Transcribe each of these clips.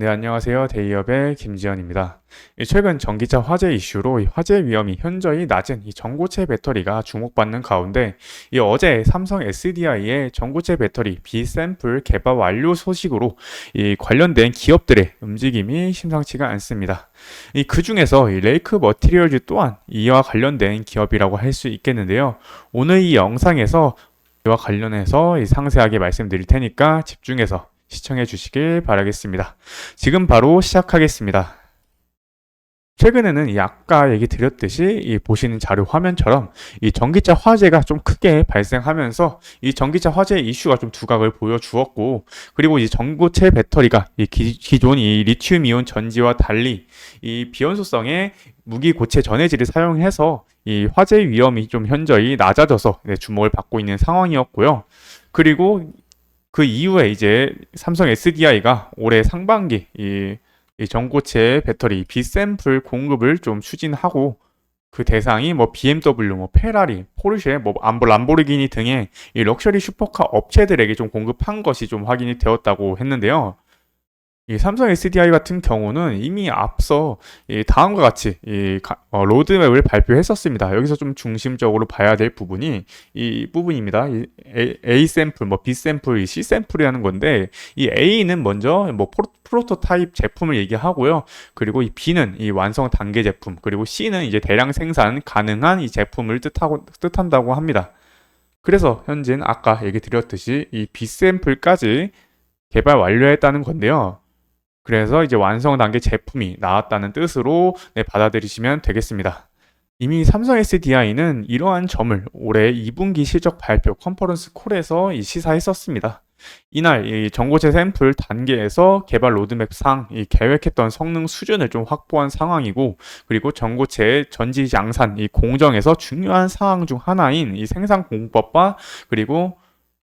네, 안녕하세요. 데이업의 김지현입니다. 이 최근 전기차 화재 이슈로 이 화재 위험이 현저히 낮은 이 전고체 배터리가 주목받는 가운데 이 어제 삼성 SDI의 전고체 배터리 B샘플 개발 완료 소식으로 이 관련된 기업들의 움직임이 심상치가 않습니다. 이 그 중에서 이 레이크 머티리얼즈 또한 이와 관련된 기업이라고 할 수 있겠는데요. 오늘 이 영상에서 이와 관련해서 이 상세하게 말씀드릴 테니까 집중해서 시청해 주시길 바라겠습니다. 지금 바로 시작하겠습니다. 최근에는 이 아까 얘기 드렸듯이 이 보시는 자료 화면처럼 이 전기차 화재가 좀 크게 발생하면서 이 전기차 화재 이슈가 좀 두각을 보여주었고 그리고 이 전고체 배터리가 이 기, 기존 이 리튬 이온 전지와 달리 이 비연소성의 무기 고체 전해질을 사용해서 이 화재 위험이 좀 현저히 낮아져서 네, 주목을 받고 있는 상황이었고요. 그리고 그 이후에 이제 삼성 SDI가 올해 상반기 이, 이 전고체 배터리 B샘플 공급을 좀 추진하고 그 대상이 뭐 BMW, 뭐 페라리, 포르쉐, 뭐 암보 람보르기니 등의 이 럭셔리 슈퍼카 업체들에게 좀 공급한 것이 좀 확인이 되었다고 했는데요. 이 삼성 SDI 같은 경우는 이미 앞서 이 다음과 같이 어, 로드맵을 발표했었습니다. 여기서 좀 중심적으로 봐야 될 부분이 이 부분입니다. 이 A, 샘플, 뭐 B 샘플, C 샘플이라는 건데 이 A는 먼저 뭐 프로, 토타입 제품을 얘기하고요. 그리고 이 B는 이 완성 단계 제품, 그리고 C는 이제 대량 생산 가능한 이 제품을 뜻하고 뜻한다고 합니다. 그래서 현재는 아까 얘기 드렸듯이 이 B 샘플까지 개발 완료했다는 건데요. 그래서 이제 완성 단계 제품이 나왔다는 뜻으로 네, 받아들이시면 되겠습니다. 이미 삼성 SDI는 이러한 점을 올해 2분기 실적 발표 컨퍼런스 콜에서 시사했었습니다. 이날 이 전고체 샘플 단계에서 개발 로드맵상 이 계획했던 성능 수준을 좀 확보한 상황이고 그리고 전고체 전지 양산 이 공정에서 중요한 사항 중 하나인 이 생산 공법과 그리고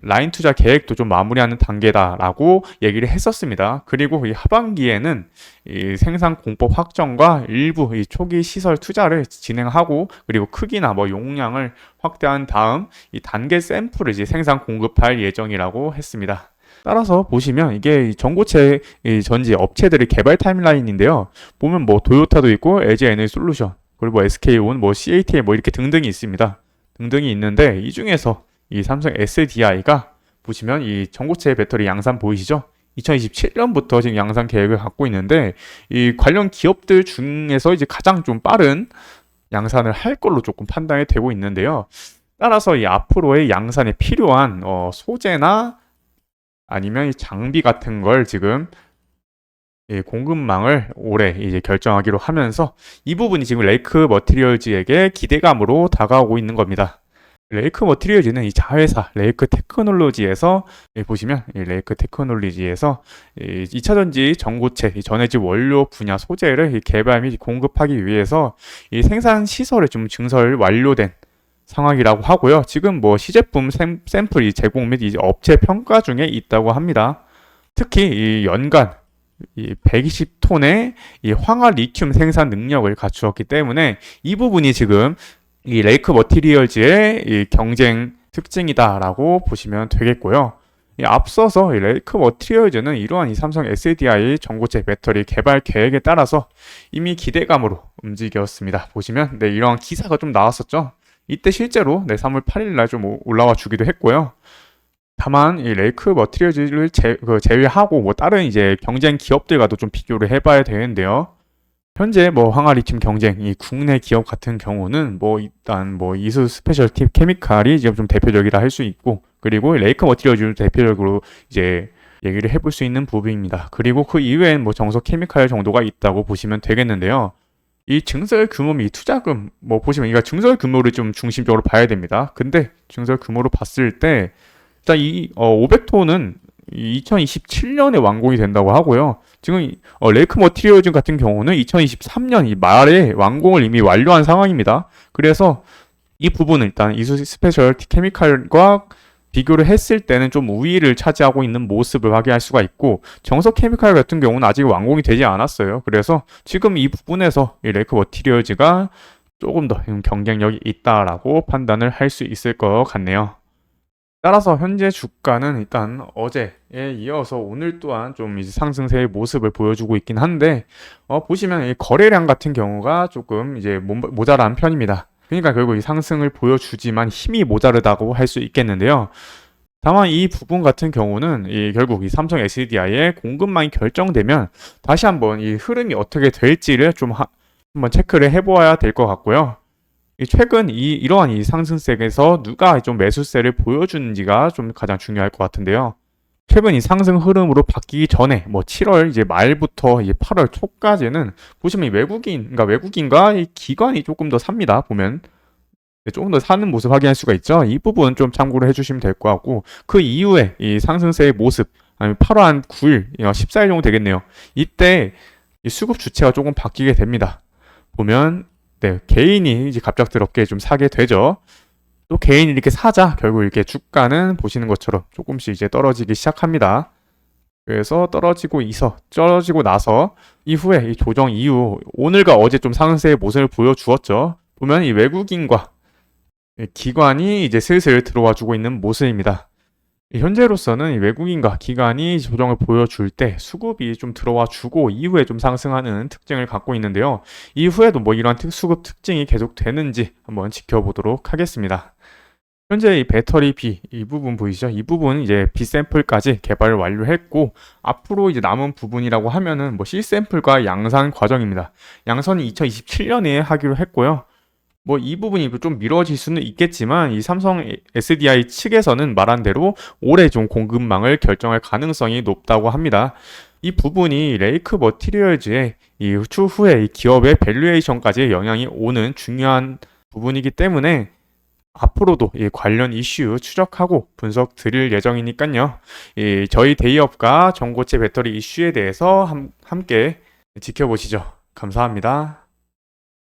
라인 투자 계획도 좀 마무리하는 단계다라고 얘기를 했었습니다. 그리고 이 하반기에는 이 생산 공법 확정과 일부 이 초기 시설 투자를 진행하고 그리고 크기나 뭐 용량을 확대한 다음 이 단계 샘플을 이제 생산 공급할 예정이라고 했습니다. 따라서 보시면 이게 전고체 전지 업체들의 개발 타임라인인데요. 보면 뭐 도요타도 있고 LG 에너지 솔루션 그리고 뭐 SK온 뭐 CATL 뭐 이렇게 등등이 있습니다. 등등이 있는데 이 중에서 이 삼성 SDI가 보시면 이 전고체 배터리 양산 보이시죠? 2027년부터 지금 양산 계획을 갖고 있는데 이 관련 기업들 중에서 이제 가장 좀 빠른 양산을 할 걸로 조금 판단이 되고 있는데요. 따라서 이 앞으로의 양산에 필요한 어, 소재나 아니면 이 장비 같은 걸 지금 이 공급망을 올해 이제 결정하기로 하면서 이 부분이 지금 레이크 머티리얼즈에게 기대감으로 다가오고 있는 겁니다. 레이크 머티리얼즈는 이 자회사 레이크 테크놀로지에서 보시면 이 레이크 테크놀로지에서 이 2차 전지 전고체 전해질 원료 분야 소재를 개발 및 공급하기 위해서 이 생산 시설을 좀 증설 완료된 상황이라고 하고요. 지금 뭐 시제품 샘플이 제공 및 이제 업체 평가 중에 있다고 합니다. 특히 이 연간 이 120톤의 이 황화 리튬 생산 능력을 갖추었기 때문에 이 부분이 지금 이 레이크 머티리얼즈의 이 경쟁 특징이다라고 보시면 되겠고요. 이 앞서서 이 레이크 머티리얼즈는 이러한 이 삼성 SDI 전고체 배터리 개발 계획에 따라서 이미 기대감으로 움직였습니다. 보시면 네, 이러한 기사가 좀 나왔었죠. 이때 실제로 네, 3월 8일 날 좀 올라와 주기도 했고요. 다만 이 레이크 머티리얼즈를 제, 그 제외하고 뭐 다른 이제 경쟁 기업들과도 좀 비교를 해봐야 되는데요. 현재 뭐 항아리팀 경쟁, 이 국내 기업 같은 경우는 뭐 일단 뭐 이수 스페셜티 케미칼이 지금 좀 대표적이라 할 수 있고 그리고 레이크 머티리얼즈 대표적으로 이제 얘기를 해볼 수 있는 부분입니다. 그리고 그 이외엔 뭐 정석 케미칼 정도가 있다고 보시면 되겠는데요. 이 증설 규모 및 투자금 뭐 보시면 이거 증설 규모를 좀 중심적으로 봐야 됩니다. 근데 증설 규모로 봤을 때 일단 이 어, 500톤은 2027년에 완공이 된다고 하고요. 지금 어, 레이크 머티리얼즈 같은 경우는 2023년 이 말에 완공을 이미 완료한 상황입니다. 그래서 이 부분은 일단 이수 스페셜 케미칼과 비교를 했을 때는 좀 우위를 차지하고 있는 모습을 확인할 수가 있고 정석 케미칼 같은 경우는 아직 완공이 되지 않았어요. 그래서 지금 이 부분에서 이 레이크 머티리얼즈가 조금 더 경쟁력이 있다라고 판단을 할 수 있을 것 같네요. 따라서 현재 주가는 일단 어제에 이어서 오늘 또한 좀 상승세의 모습을 보여주고 있긴 한데 어, 보시면 이 거래량 같은 경우가 조금 이제 모- 모자란 편입니다. 그러니까 결국 이 상승을 보여주지만 힘이 모자르다고 할 수 있겠는데요. 다만 이 부분 같은 경우는 이 결국 이 삼성 SDI의 공급망이 결정되면 다시 한번 이 흐름이 어떻게 될지를 좀 하- 한번 체크를 해보아야 될 것 같고요. 이 최근 이 이러한 이 상승세에서 누가 좀 매수세를 보여주는지가 좀 가장 중요할 것 같은데요. 최근 이 상승 흐름으로 바뀌기 전에 뭐 7월 이제 말부터 이제 8월 초까지는 보시면 이 외국인, 그러니까 외국인과 이 기관이 조금 더 삽니다. 보면 네, 조금 더 사는 모습 확인할 수가 있죠. 이 부분 좀 참고를 해주시면 될 것 같고 그 이후에 이 상승세의 모습 아니면 8월 한 9일, 14일 정도 되겠네요. 이때 이 수급 주체가 조금 바뀌게 됩니다. 보면 네, 개인이 이제 갑작스럽게 좀 사게 되죠. 또 개인이 이렇게 사자 결국 이렇게 주가는 보시는 것처럼 조금씩 이제 떨어지기 시작합니다. 그래서 떨어지고 있어 떨어지고 나서 이후에 이 조정 이후 오늘과 어제 좀 상승세의 모습을 보여주었죠. 보면 이 외국인과 이 기관이 이제 슬슬 들어와 주고 있는 모습입니다. 이 현재로서는 이 외국인과 기관이 조정을 보여줄 때 수급이 좀 들어와 주고 이후에 좀 상승하는 특징을 갖고 있는데요. 이후에도 뭐 이러한 특- 수급 특징이 계속 되는지 한번 지켜보도록 하겠습니다. 현재 이 배터리 B 이 부분 보이시죠? 이 부분 이제 B 샘플까지 개발을 완료했고 앞으로 이제 남은 부분이라고 하면은 뭐 C 샘플과 양산 과정입니다. 양선이 2027년에 하기로 했고요. 뭐 이 부분이 좀 미뤄질 수는 있겠지만 이 삼성 SDI 측에서는 말한 대로 올해 좀 공급망을 결정할 가능성이 높다고 합니다. 이 부분이 레이크 머티리얼즈의 이 추후에 이 기업의 밸류에이션까지 영향이 오는 중요한 부분이기 때문에 앞으로도 이 관련 이슈 추적하고 분석 드릴 예정이니까요. 이 저희 대기업과 전고체 배터리 이슈에 대해서 함, 함께 지켜보시죠. 감사합니다.